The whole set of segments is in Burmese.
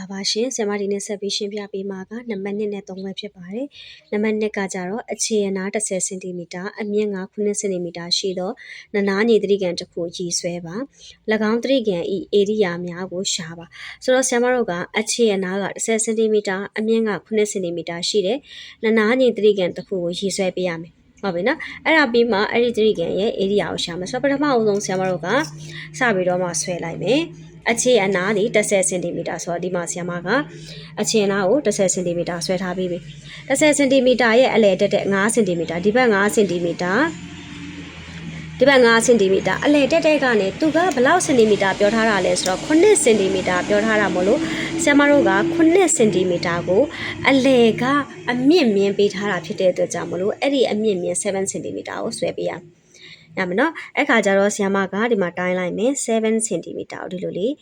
လာပါရှင်ဆရာမဒီနေ့ဆက်ပြီးရှင်းပြပေးမှာကနံပါတ်1နဲ့3ပဲဖြစ်ပါတယ်နံပါတ်1ကကြတော့အခြေအနာ10စင်တီမီတာအမြင့်က9စင်တီမီတာရှိသောနနာညီသတိကန်တစ်ခုရည်ဆွဲပါ၎င်းသတိကန်ဤဧရိယာများကိုရှာပါဆိုတော့ဆရာမတို့ကအခြေအနာက10စင်တီမီတာအမြင့်က9စင်တီမီတာရှိတဲ့နနာညီသတိကန်တစ်ခုကိုရည်ဆွဲပေးရမယ် ဟုတ်ပြီနော်အဲ့ဒါပြီးမှအဲ့ဒီသတိကန်ရဲ့ area ကိုရှာမယ်ဆိုတော့ပထမအဆုံးဆရာမတို့ကစပြီးတော့မှဆွဲလိုက်မယ်အခြေအနာဒီ10စင်တီမီတာဆိုတော့ဒီမှာဆရာမကအခြေအနာကို10စင်တီမီတာဆွဲထားပြီးပြီ10စင်တီမီတာရဲ့အလယ်တက်တဲ့5စင်တီမီတာဒီဘက်5စင်တီမီတာ ဒီဘက်5စင်တီမီတာအလယ်တက်တဲ့ကနေသူကဘယ်လောက်စင်တီမီတာပြောထားတာလဲဆိုတော့9စင်တီမီတာပြောထားတာမလို့ဆရာမတို့က9စင်တီမီတာကိုအလယ်ကအမြင့်မြင့်ပေးထားတာဖြစ်တဲ့အတွက်ကြောင့်မလို့အဲ့ဒီအမြင့်မြင့်7စင်တီမီတာကိုဆွဲပေးရမယ်ရမယ်နော်အဲ့ခါကျတော့ဆီယမကဒီမှာတိုင်းလိုက်မယ်7 cm ကိုဒီလိုလေး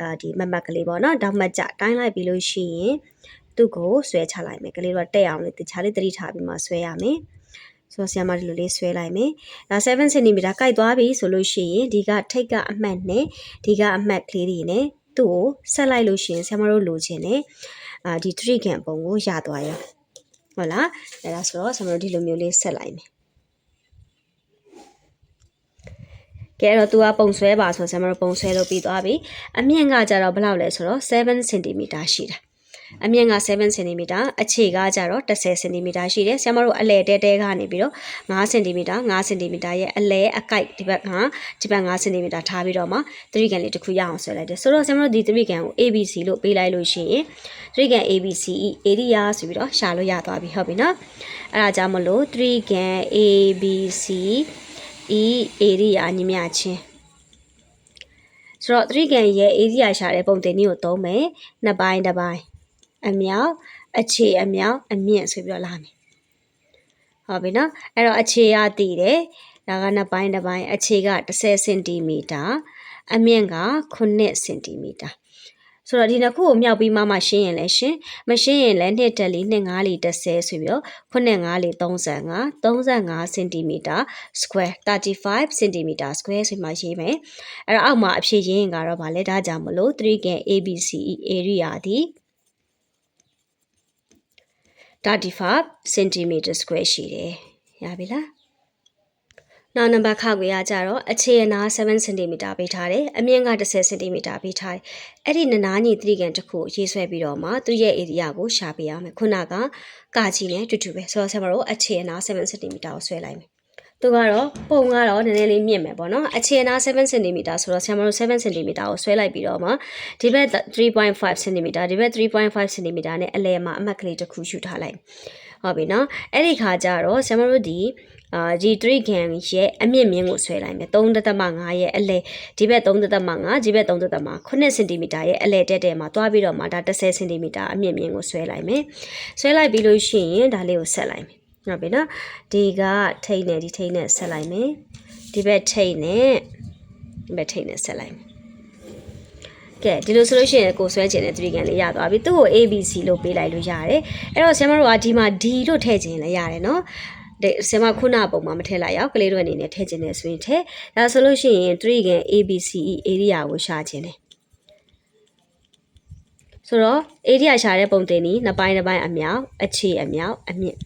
အာဒီမတ်မတ်ကလေးပေါ့နော်တောက်မှတ်ကြတိုင်းလိုက်ပြီးလို့ရှိရင်သူ့ကိုဆွဲချလိုက်မယ်ကလေးတော့တက်အောင်လေးတခြားလေးတတိထားပြီးမှဆွဲရမယ် ဆိုတော့ဆီယမဒီလိုလေးဆွဲလိုက်မယ်ဒါ7 cm ကိုက်သွားပြီဆိုလို့ရှိရင်ဒီကထိတ်ကအမှတ်နဲ့ဒီကအမှတ်ကလေးတွေနဲ့သူ့ကိုဆက်လိုက်လို့ရှိရင်ဆီယမတို့လိုချင်တယ်အာဒီ tree can ပုံကိုရသွားရဟုတ်လားအဲဒါဆိုတော့ဆီယမတို့ဒီလိုမျိုးလေးဆက်လိုက်မယ်ကဲတော့ तू ကပုံဆွဲပါဆိုဆရာမတို့ပုံဆွဲလုပ်ပြီးသွားပြီအမြင့်ကကြတော့ဘယ်လောက်လဲဆိုတော့7 cm ရှိတာ အမြင့်က7 cm အခြေကကြတော့10 cm ရှိတယ်ဆရာမတို့အလဲတဲတဲကနေပြီးတော့5 cm 5 cm ရဲ့အလဲအကိုက်ဒီဘက်ကဒီဘက်5 cm ထားပြီးတော့မှသတိကန်လေးတစ်ခုရအောင်ဆွဲလိုက်တယ်ဆိုတော့ဆရာမတို့ဒီသတိကန်ကို ABC လို့ပေးလိုက်လို့ရှိရင်သတိကန် ABC area ဆိုပြီးတော့ရှာလို့ရသွားပြီဟုတ်ပြီနော်အဲ့ဒါကြောင့်မလို့သတိကန် ABC e area ညီမျှချင်းဆိုတော့သတိကန်ရဲ့ area ရှာတဲ့ပုံတင်နည်းကိုသုံးမယ်နှစ်ပိုင်းတစ်ပိုင်း အမြောက်အခြေအမြောက်အမြင့်ဆိုပြီးတော့လာမယ်ဟုတ်ပြီနော်အဲ့တော့အခြေရတည်တယ်ဒါကနှစ်ပိုင်းတစ်ပိုင်းအခြေက10စင်တီမီတာအမြင့်က9စင်တီမီတာဆိုတော့ဒီနှစ်ခုကိုမြောက်ပြီးမှမှရှင်းရင်လည်းရှင်းမရှင်းရင်လည်းနှစ်တက်လီနှစ်ငါးလီ30ဆိုပြီးတော့ခုနှစ်ငါးလီ35 35 cm square 35 cm square ဆိုမှရေးမယ်အဲ့တော့အောက်မှာအဖြေရင်းကတော့ဗာလဲဒါကြောင့်မလို့3ကန် ABCE area ဒီ 35 cm square ရှိတယ်ရပြီလားနောက်နံပါတ်ခခွေရကြတော့အခြေအနာ7 cm ပေးထားတယ်အမြင့်က10 cm ပေးထားတယ်အဲ့ဒီနနာညီသတိကန်တစ်ခုရေးဆွဲပြီးတော့မှသူရဲ့ area ကိုရှာပေးရမယ်ခုနကကာချီနဲ့တူတူပဲဆိုတော့ဆရာမတို့အခြေအနာ7 cm ကိုဆွဲလိုက်မယ် သူကတော့ပုံကတော့နည်းနည်းလေးမြင့်မယ်ပေါ့နော်အခြေအနာ7 cm ဆိုတော့ဆရာမတို့7 cm ကိုဆွဲလိုက်ပြီးတော့မှဒီဘက်3.5 cm ဒီဘက်3.5 cm နဲ့အလဲမှာအမှတ်ကလေးတစ်ခုယူထားလိုက်ဟုတ်ပြီနော်အဲ့ဒီခါကျတော့ဆရာမတို့ဒီအာဒီ3 gan ရဲ့အမြင့်မြင့်ကိုဆွဲလိုက်မယ်3.5ရဲ့အလဲဒီဘက်3.5ဒီဘက်3.5 cm ရဲ့အလဲတက်တဲ့မှာတွားပြီးတော့မှဒါ10 cm အမြင့်မြင့်ကိုဆွဲလိုက်မယ်ဆွဲလိုက်ပြီးလို့ရှိရင်ဒါလေးကိုဆက်လိုက်မယ် ဟုတ်ပြီနော်ဒီကထိတ်နဲ့ဒီထိတ်နဲ့ဆက်လိုက်မယ်ဒီဘက်ထိတ်နဲ့ဒီဘက်ထိတ်နဲ့ဆက်လိုက်မယ်ကဲဒီလိုဆိုလို့ရှိရင်ကိုဆွဲကျင်တဲ့3ကန်လေးရသွားပြီသူ့ကို ABC လို့ပေးလိုက်လို့ရတယ်အဲ့တော့ဆရာမတို့ကဒီမှာ D လို့ထည့်ခြင်းလည်းရတယ်နော်တဲ့ဆင်မခုနပုံမှာမထည့်လိုက်ရောက်ကလေးတို့အနေနဲ့ထည့်ခြင်းနဲ့ဆိုရင်ထည့်ဒါဆိုလို့ရှိရင်3ကန် ABCE area ကိုရှာခြင်းတယ်ဆိုတော့ area ရှာတဲ့ပုံတင်နီနှစ်ပိုင်းတစ်ပိုင်းအမြောက်အခြေအမြောက်အမြင့်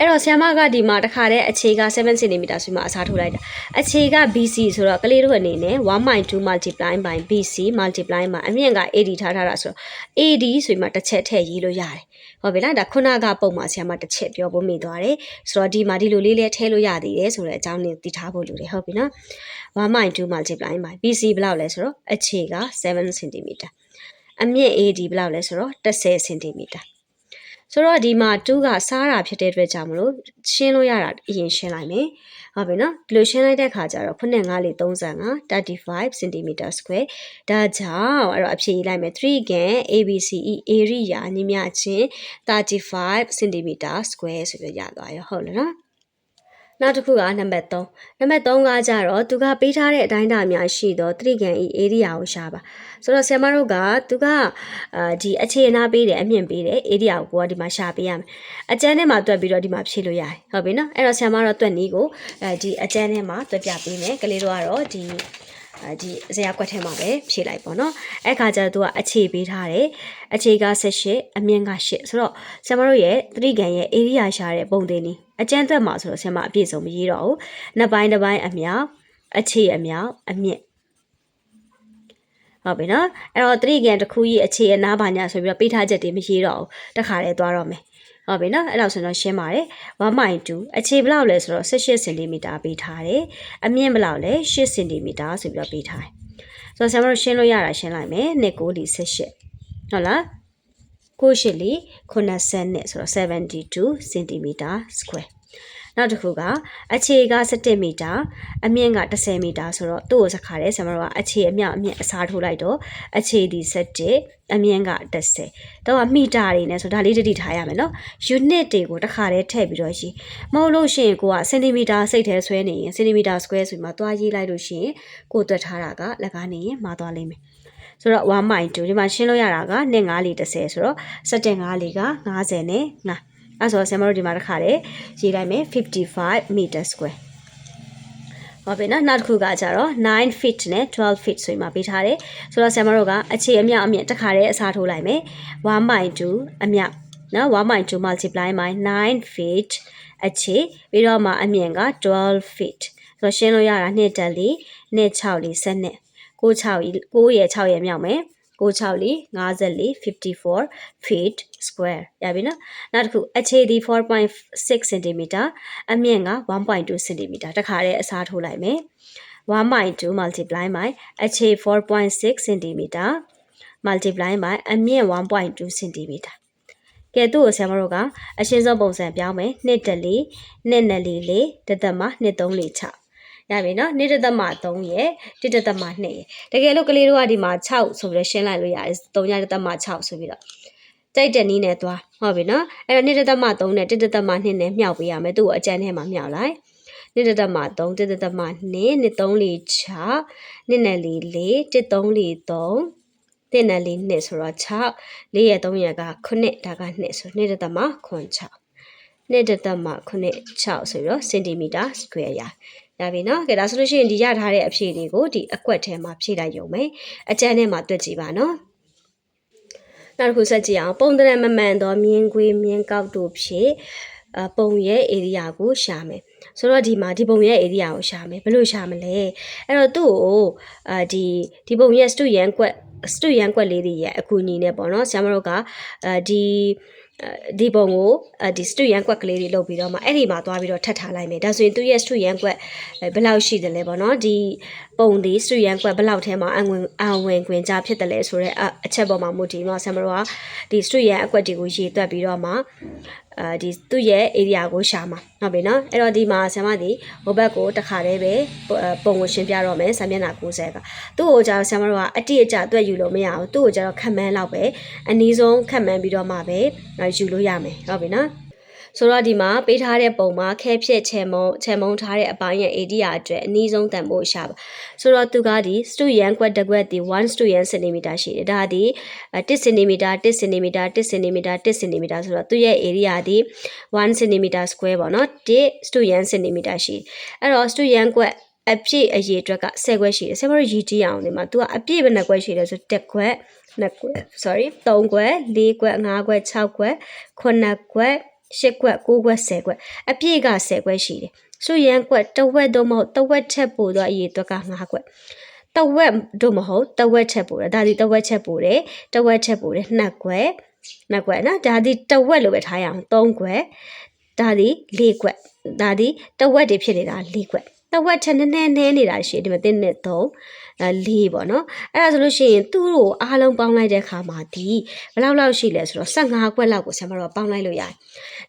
အဲ့တော့ဆီယမကဒီမှာတခါတည်းအခြေက7 cm ဆိုမှအစားထိုးလိုက်တာအခြေက BC ဆိုတော့ကလေးတို့အနေနဲ့1.2 multiply by BC multiply by အမြင့်က AD ထားထားတာဆိုတော့ AD ဆိုမှတစ်ချက်ထည့်ရေးလို့ရတယ်ဟုတ်ပြီလားဒါခုနကပုံမှာဆီယမတစ်ချက်ပြောဖို့မိသွားတယ်ဆိုတော့ဒီမှာဒီလိုလေးလေးထည့်လို့ရသေးတယ်ဆိုတော့အကြောင်းလေးသိထားဖို့လိုတယ်ဟုတ်ပြီနော်1.2 multiply by BC ဘယ်လောက်လဲဆိုတော့အခြေက7 cm အမြင့် AD ဘယ်လောက်လဲဆိုတော့10 cm ဆိုတော့ဒီမှာ2ကစားတာဖြစ်တဲ့အတွက်ကြောင့်မလို့ရှင်းလို့ရတာအရင်ရှင်းလိုက်မယ်ဟုတ်ပြီနော်ဒီလိုရှင်းလိုက်တဲ့ခါကျတော့ခုနှစ်5လေး35 35 cm square ဒါကြောင့်အဲ့တော့အဖြေရေးလိုက်မယ်3 gan ABCE area ညီမျှချင်း35 cm square ဆိုပြီးရသွားရောဟုတ်လားနော် နောက်တစ်ခုကနံပါတ်3နံပါတ်3ကကြတော့သူကပေးထားတဲ့အတိုင်းအတာများရှိတော့တရိကန်ဤ area ကိုရှာပါဆိုတော့ဆရာမတို့ကသူကအာဒီအခြေအနာပေးတယ်အမြင့်ပေးတယ် area ကိုကိုကဒီမှာရှာပေးရမယ်အကျန်းထဲမှာတွက်ပြီးတော့ဒီမှာဖြည့်လို့ရတယ်ဟုတ်ပြီနော်အဲ့တော့ဆရာမတို့တွက်နည်းကိုအဲဒီအကျန်းထဲမှာတွက်ပြပေးမယ်ကလေးတို့ကတော့ဒီအဲ ဒီဇရာကွက်ထဲမှာပဲဖြည့်လိုက်ပေါ့နော်အဲ့ခါကျတော့သူကအခြေပေးထားတယ်အခြေက18အမြင့်က8ဆိုတော့ဆရာမတို့ရဲ့သတိကံရဲ့ area ရှာတဲ့ပုံသင်နေအကျန်းသက်မှာဆိုတော့ဆရာမအပြည့်စုံမရေးတော့ဘူးနှစ်ပိုင်းတစ်ပိုင်းအမြောက်အခြေအမြောက်အမြင့်ဟုတ်ပြီနော်အဲ့တော့သတိကံတစ်ခုကြီးအခြေအနားပါညာဆိုပြီးတော့ပေးထားချက်တွေမရေးတော့ဘူးတခါတည်းသွားတော့မယ် ဟုတ်ပြီနော်အဲ့တော့ဆိုတော့ရှင်းပါတယ်1.2အခြေဘယ်လောက်လဲဆိုတော့18စင်တီမီတာပေးထားတယ်အမြင့်ဘယ်လောက်လဲ8စင်တီမီတာဆိုပြီးတော့ပေးထားတယ်ဆိုတော့ဆရာမတို့ရှင်းလို့ရတာရှင်းလိုက်မယ်နှစ်ကိုလီ18ဟုတ်လားကိုရှိလီ90နဲ့ဆိုတော့72စင်တီမီတာ square နောက်တစ်ခုကအခြေက17မီတာအမြင့်က10မီတာဆိုတော့သူ့ကိုစခါတယ်ဆရာမတို့ကအခြေအမြင့်အမြင့်အစားထိုးလိုက်တော့အခြေဒီ17အမြင့်က10တော့မီတာတွေနဲ့ဆိုဒါလေးတတိထားရမယ်နော် unit တွေကိုတစ်ခါတည်းထည့်ပြီးတော့ရှိမဟုတ်လို့ရှိရင်ကိုကစင်တီမီတာစိတ်ထဲဆွဲနေရင်စင်တီမီတာ square ဆိုပြီးမှသွားရေးလိုက်လို့ရှိရင်ကိုတွက်ထားတာကလက်ကားနေရင်မှာသွားလိမ့်မယ်ဆိုတော့1.2ဒီမှာရှင်းလို့ရတာက2 5လီ30ဆိုတော့17 5လီက50နဲ့9 အဲ့ဆိုဆရာမတို့ဒီမှာတစ်ခါတည်းရေးလိုက်မယ်55 meter square ဟုတ်ပြီနော်နောက်တစ်ခုကကြတော့9 feet နဲ့12 feet ဆိုပြီးမှပေးထားတယ်ဆိုတော့ဆရာမတို့ကအခြေအမြအမြင့်တစ်ခါတည်းအစားထိုးလိုက်မယ်1.2အမြနော်1.2 multiply by 9 feet အခြေပြီးတော့မှအမြင့်က12 feet ဆိုတော့ရှင်းလို့ရတာ2တက်လီ2 6လီ7နဲ့6 6 9ရဲ့6ရဲ့မြောက်မယ် 96လီ54 54 feet square ရပြီနော်နောက်တစ်ခုအခြေဒီ4.6 cm အမြင့်က1.2 cm တခါတည်းအစားထိုးလိုက်မယ်1.2 multiply by အခြေ4.6 cm multiply by အမြင့်1.2 cm ကဲသူ့ကိုဆရာမတို့ကအရှင်းဆုံးပုံစံပြောင်းမယ်2တလီ2 နလီလေးတသက်မှာ2 3လေး6ရပြီနော်နေ့တစ်သက်မှ3ရယ်တစ်တစ်သက်မှ2ရယ်တကယ်လို့ကလေးတို့ကဒီမှာ6ဆိုပြီးတော့ရှင်းလိုက်လို့ရတယ်3ရတစ်သက်မှ6ဆိုပြီးတော့ကြိုက်တဲ့နည်းနဲ့သွားဟုတ်ပြီနော်အဲ့တော့နေ့တစ်သက်မှ3နဲ့တစ်တစ်သက်မှ2နဲ့မြှောက်ပေးရမယ်သူ့ကိုအကြမ်းထဲမှာမြှောက်လိုက်နေ့တစ်သက်မှ3တစ်တစ်သက်မှ2နှစ်3လီ6နှစ်နဲ့လီ4တစ်3လီ3တစ်နဲ့လီ2ဆိုတော့6 4ရဲ့3ရက်က9ဒါက2ဆိုနေ့တစ်သက်မှ9 6နှစ်တသက်မှ9 6ဆိုပြီးတော့စင်တီမီတာ square ရ ရပြီနော်ကဲဒါဆိုလို့ရှိရင်ဒီရထားတဲ့အဖြေတွေကိုဒီအကွက်ထဲမှာဖြည့်လိုက်ရုံပဲအကျန်းထဲမှာတွက်ကြည့်ပါနော်နောက်တစ်ခုဆက်ကြည့်အောင်ပုံသဏ္ဍာန်မမှန်သောမြင်းခွေးမြင်းကောက်တို့ဖြင့်အပုံရဲ့ area ကိုရှာမယ်ဆိုတော့ဒီမှာဒီပုံရဲ့ area ကိုရှာမယ်ဘယ်လိုရှာမလဲအဲ့တော့သူ့ကိုအာဒီဒီပုံရဲ့ stu ရန်ကွက် stu ရန်ကွက်လေးတွေရဲ့အကူအညီနဲ့ပေါ့နော်ဆရာမတို့ကအာဒီ ဒီပုံကိုဒီ stu ရန်ကွက်ကလေးတွေလုပ်ပြီးတော့မှအဲ့ဒီမှာသွားပြီးတော့ထပ်ထားလိုက်မယ်ဒါဆိုရင်သူ့ရဲ့ stu ရန်ကွက်ဘယ်လောက်ရှိတယ်လဲပေါ့နော်ဒီပုံဒီ stu ရန်ကွက်ဘယ်လောက်ထဲမှာအဝင်အဝင်ခွင်ကြဖြစ်တယ်လဲဆိုတော့အချက်ပေါ်မှာမူတည်တော့ဆရာမတို့ကဒီ stu ရန်အကွက်တွေကိုရေတွက်ပြီးတော့မှ အာဒီသူ့ရဲ့ area ကိုရှာမှာဟုတ်ပြီနော်အဲ့တော့ဒီမှာဆရာမဒီဟိုဘက်ကိုတခါတည်းပဲပုံကိုရှင်းပြတော့မယ်ဆာမျက်နှာ90ကသူ့ကိုကျတော့ဆရာမတို့ကအတိအကျတွက်ယူလို့မရဘူးသူ့ကိုကျတော့ခက်မှန်းလောက်ပဲအနည်းဆုံးခက်မှန်းပြီးတော့မှပဲယူလို့ရမယ်ဟုတ်ပြီနော် ဆိုတော့ဒီမှာပေးထားတဲ့ပုံမှာခဲဖြစ်ချေမုံချေမုံထားတဲ့အပိုင်းရဲ့ area အတွက်အနည်းဆုံးတန်ဖို့ရှာပါဆိုတော့သူကဒီ stu yan ကွက်တစ်ကွက်ဒီ1 stu yan cm ရှိတယ်ဒါဒီ1 cm 1 cm 1 cm 1 cm ဆိုတော့သူ့ရဲ့ area ဒီ1 cm square ပေါ့နော်1 stu yan cm ရှိအဲ့တော့ stu yan ကွက်အပြည့်အရေအတွက်က10ခွက်ရှိတယ်10ခွက်ရည်ကြည့်အောင်ဒီမှာ तू ကအပြည့်ဘယ်နှခွက်ရှိလဲဆိုတက်ခွက်နှစ်ခွက် sorry 3ခွက်4ခွက်5ခွက်6ခွက်9ခွက် ၈ခွက်9ခွက်10ခွက်အပြည့်က10ခွက်ရှိတယ်ဆိုရန်ခွက်တဝက်တော့မဟုတ်တဝက်ချက်ပို့တော့အရေးအတွက်က9ခွက်တဝက်တို့မဟုတ်တဝက်ချက်ပို့တယ်ဒါဒီတဝက်ချက်ပို့တယ်တဝက်ချက်ပို့တယ်2ခွက်2ခွက်နော်ဒါဒီတဝက်လို့ပဲထားရအောင်3ခွက်ဒါဒီ4ခွက်ဒါဒီတဝက်တွေဖြစ်နေတာ4ခွက် တဝက်ချက်နည်းနည်းနဲနေတာရှိတယ်ဒီမှာတင်းနဲ့3အဲ4ပေါ့နော်အဲ့ဒါဆိုလို့ရှိရင်သူ့ကိုအားလုံးပေါင်းလိုက်တဲ့အခါမှာဒီဘယ်လောက်လောက်ရှိလဲဆိုတော့15ခွက်လောက်ကိုဆရာမတို့ပေါင်းလိုက်လို့ရတယ်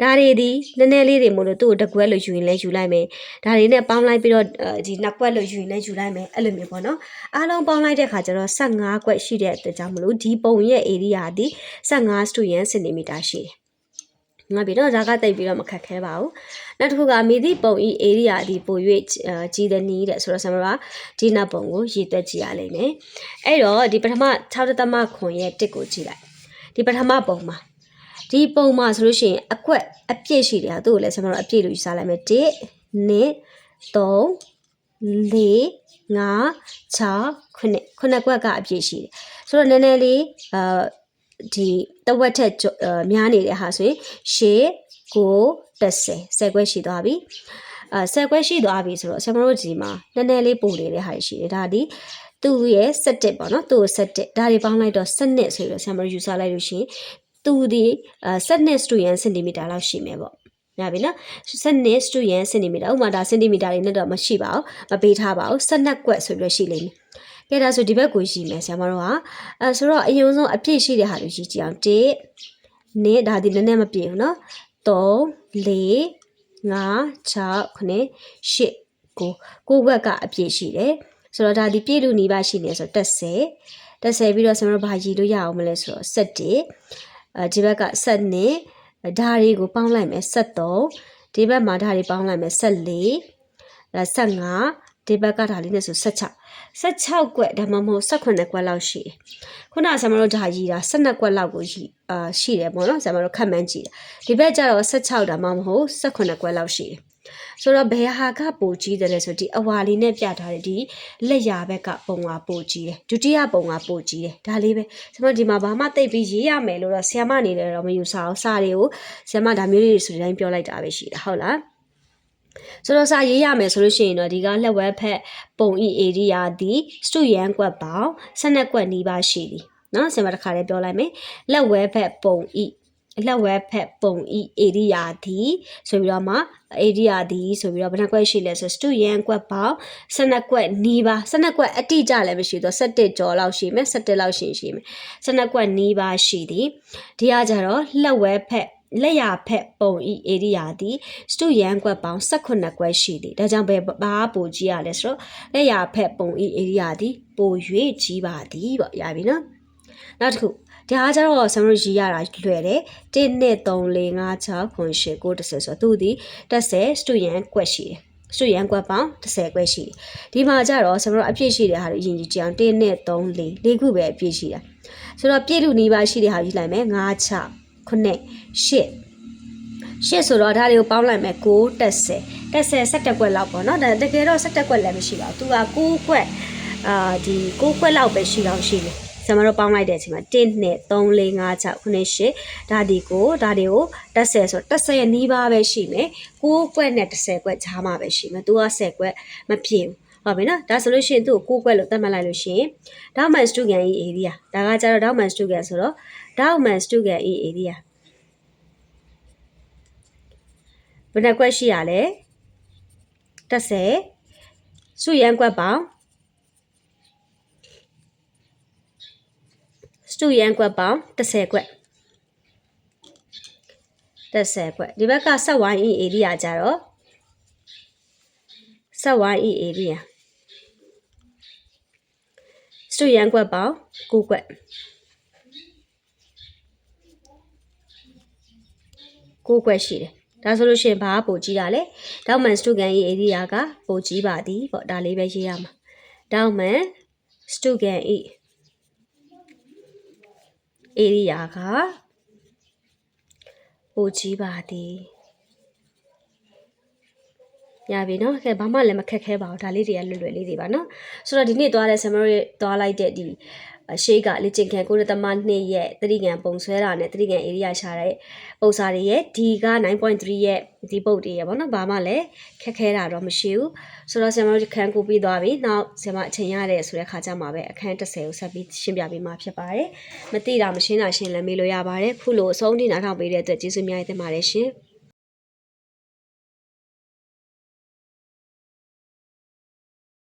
ဒါတွေဒီနည်းနည်းလေးတွေမို့လို့သူ့ကိုတကွက်လို့ယူရင်လည်းယူလိုက်မယ်ဒါတွေနဲ့ပေါင်းလိုက်ပြီးတော့ဒီနှစ်ကွက်လို့ယူရင်လည်းယူလိုက်မယ်အဲ့လိုမျိုးပေါ့နော်အားလုံးပေါင်းလိုက်တဲ့အခါကျတော့15ကွက်ရှိတဲ့အတွက်ကြောင့်မလို့ဒီပုံရဲ့ area ဒီ15 student centimeter ရှိတယ် ငါပြီတော့ဒါကတိတ်ပြီးတော့မခက်ခဲပါဘူးနောက်တစ်ခုကမိသည့်ပုံဤ area ဒီပို၍ကြီးတဲ့နီးတဲ့ဆိုတော့ဆရာမကဒီနောက်ပုံကိုရေးသွက်ကြည့်ရလိမ့်မယ်အဲ့တော့ဒီပထမ6သမခွန်ရဲ့တစ်ကိုကြည့်လိုက်ဒီပထမပုံမှာဒီပုံမှာဆိုလို့ရှိရင်အကွက်အပြည့်ရှိတယ်သူ့ကိုလည်းဆရာမတို့အပြည့်လို့ယူဆလိုက်မယ်1 2 3 4 5 6 9ခုနှစ်ကွက်ကအပြည့်ရှိတယ်ဆိုတော့နည်းနည်းလေးအာ ဒီတဝက်ထက်ကျော်အာများနေတဲ့ဟာဆိုရင်ရှေ့ကို30 10ခွက်ရှိသွားပြီအာ10ခွက်ရှိသွားပြီဆိုတော့ဆရာမတို့ဒီမှာနည်းနည်းလေးပို့နေတဲ့ဟာရှိတယ်ဒါဒီသူ့ရဲ့7ပေါ့နော်သူ့ကို7ဒါတွေပေါင်းလိုက်တော့7နှစ်ဆိုပြီးတော့ဆရာမတို့ယူဆလိုက်လို့ရှိရင်သူဒီအာ7နှစ်စတူယန်စင်တီမီတာလောက်ရှိမယ်ပေါ့ရပြီနော်7နှစ်စတူယန်စင်တီမီတာဥပမာဒါစင်တီမီတာတွေနဲ့တော့မရှိပါဘူးမပေးထားပါဘူး7ကွက်ဆိုပြီးတော့ရှိလိမ့်မယ် ကဲဒါဆိုဒီဘက်ကိုရှိမယ်ဆရာမတို့ကအဲဆိုတော့အရင်ဆုံးအပြည့်ရှိတဲ့ဟာတွေရှိကြအောင်1နှစ်ဒါဒီနည်းနည်းမပြည့်ဘူးနော်3 4 5 6 9 10ကိုကိုဘက်ကအပြည့်ရှိတယ်ဆိုတော့ဒါဒီပြည့်လူနီးပါးရှိနေဆိုတော့30 30ပြီးတော့ဆရာမတို့ဘာရည်လို့ရအောင်မလဲဆိုတော့7အဲဒီဘက်က7နဲ့ဒါတွေကိုပေါင်းလိုက်မယ်73ဒီဘက်မှာဒါတွေပေါင်းလိုက်မယ်14အဲ15 ဒီဘက်ကဒါလေးနဲ့ဆို16 16ကွက်ဒါမှမဟုတ်18ကွက်လောက်ရှိတယ်ခုနကဆရာမတို့ဒါရည်တာ12ကွက်လောက်ကိုရည်အာရှိတယ်ပေါ့နော်ဆရာမတို့ခက်မှန်းကြည့်တာဒီဘက်ကျတော့16ဒါမှမဟုတ်18ကွက်လောက်ရှိတယ်ဆိုတော့ဘယ်ဟာကပိုကြီးတယ်လဲဆိုဒီအဝါလေးနဲ့ပြထားတဲ့ဒီလက်ရာဘက်ကပုံကပိုကြီးတယ်ဒုတိယပုံကပိုကြီးတယ်ဒါလေးပဲကျွန်တော်ဒီမှာဘာမှတိတ်ပြီးရေးရမယ်လို့တော့ဆ iam နေတယ်တော့မယူဆအောင်စာတွေကိုဆ iam ဒါမျိုးလေးတွေဆိုတိုင်းပြောလိုက်တာပဲရှိတာဟုတ်လား ဆိုတော့စာရေးရမယ်ဆိုလို့ရှိရင်တော့ဒီကလက်ဝဲဖက်ပုံဤ area ဒီစတူရန်ကွက်ပေါင်း12ကွက်နီးပါးရှိသည်နော်ဆင်မတစ်ခါလေးပြောလိုက်မယ်လက်ဝဲဖက်ပုံဤလက်ဝဲဖက်ပုံဤ area ဒီဆိုပြီးတော့မှ area ဒီဆိုပြီးတော့ဘယ်နှကွက်ရှိလဲဆိုစတူရန်ကွက်ပေါင်း12ကွက်နီးပါး12ကွက်အတိအကျလည်းမရှိတော့17ကျော်လောက်ရှိမယ်17လောက်ရှိရှိမယ်12ကွက်နီးပါးရှိသည်ဒီကကြတော့လက်ဝဲဖက် လက်ရဖက်ပုံဤ area သည်စတူရန်ကွက်ပေါင်း18ကွက်ရှိသည်ဒါကြောင့်ဘယ်ဘာပိုကြီးရလဲဆိုတော့လက်ရဖက်ပုံဤ area သည်ပို၍ကြီးပါသည်ပေါ့ရပြီနော်နောက်တစ်ခုဒါကကြတော့ဆမ်ရိုရေးရတာလွယ်တယ်1 2 3 4 5 6 9 10 9 10ဆိုတော့သူဒီ10စတူရန်ကွက်ရှိတယ်စတူရန်ကွက်ပေါင်း30ကွက်ရှိတယ်ဒီမှာကြတော့ဆမ်ရိုအပြည့်ရှိတဲ့ဟာတွေအရင်ကြီးကြအောင်1 2 3 4 4ခုပဲအပြည့်ရှိတာဆိုတော့ပြည့်လူနီးပါးရှိတဲ့ဟာကြီးလိုက်မယ်9 6 9 10ရှစ်ဆိုတော့ဒါတွေကိုပေါင်းလိုက်မယ်9 30 30 17ကွက်လောက်ပေါ့နော်ဒါတကယ်တော့17ကွက်လည်းမရှိပါဘူးသူက9ကွက်အာဒီ9ကွက်လောက်ပဲရှိတော့ရှိတယ်ဆရာမတို့ပေါင်းလိုက်တဲ့အချိန်မှာ1 2 3 4 5 6 9 10ဒါဒီကိုဒါတွေကို30ဆို30နီးပါးပဲရှိမယ်9ကွက်နဲ့30ကွက်ခြားမှာပဲရှိမယ်သူက10ကွက်မဖြစ်ဘူးဟုတ်ပြီနော်ဒါဆိုလို့ရှိရင်သူ့ကို6ကွက်လို့သတ်မှတ်လိုက်လို့ရှိရင်ဒေါက်မန်စတူဂန် area ဒါကကျတော့ဒေါက်မန်စတူဂန်ဆိုတော့ ဒေါက်မန်စတူဂန် area ဘယ်နှကွက်ရှိရလဲ30စုရန်ကွက်ပေါင်းစတူရန်ကွက်ပေါင်း30ကွက်30ကွက်ဒီဘက်ကဆက်ဝိုင်း E area ကြတော့ဆက်ဝိုင်း E area စတူရန်ကွက်ပေါင်း9ကွက် 9ကွက်ရှိတယ်ဒါဆိုလို့ရှိရင်ဘာကပိုကြီးတာလဲဒေါက်မန်စတူဂန်ဤ area ကပိုကြီးပါသည်ပေါ့ဒါလေးပဲရေးရမှာဒေါက်မန်စတူဂန်ဤ area ကပိုကြီးပါသည်ရပြီနော်ကဲဘာမှလည်းမခက်ခဲပါဘူးဒါလေးတွေကလွယ်လွယ်လေးတွေပါနော်ဆိုတော့ဒီနေ့သွားတဲ့ဆမ်မရီသွားလိုက်တဲ့ဒီ ရှေးကလေ့ကျင့်ခန်းကိုရသမ2ရဲ့တတိကံပုံဆွဲတာနဲ့တတိကံ area ရှာတဲ့ပုံစာတွေရဲ့ဒီက9.3ရဲ့ဒီပုတ်တွေရဲ့ပေါ့နော်ဘာမှလည်းခက်ခဲတာတော့မရှိဘူးဆိုတော့ဆမ်မရီခန်းကိုပြီးသွားပြီနောက်ဆမ်မအချိန်ရတဲ့ဆိုတဲ့ခါကျမှပဲအခန်း30ကိုဆက်ပြီးရှင်းပြပေးမှာဖြစ်ပါတယ်မသိတာမရှင်းတာရှင်းလည်းမေးလို့ရပါတယ်ခုလိုအဆုံးထိနားထောင်ပေးတဲ့အတွက်ကျေးဇူးများတင်ပါတယ်ရှင်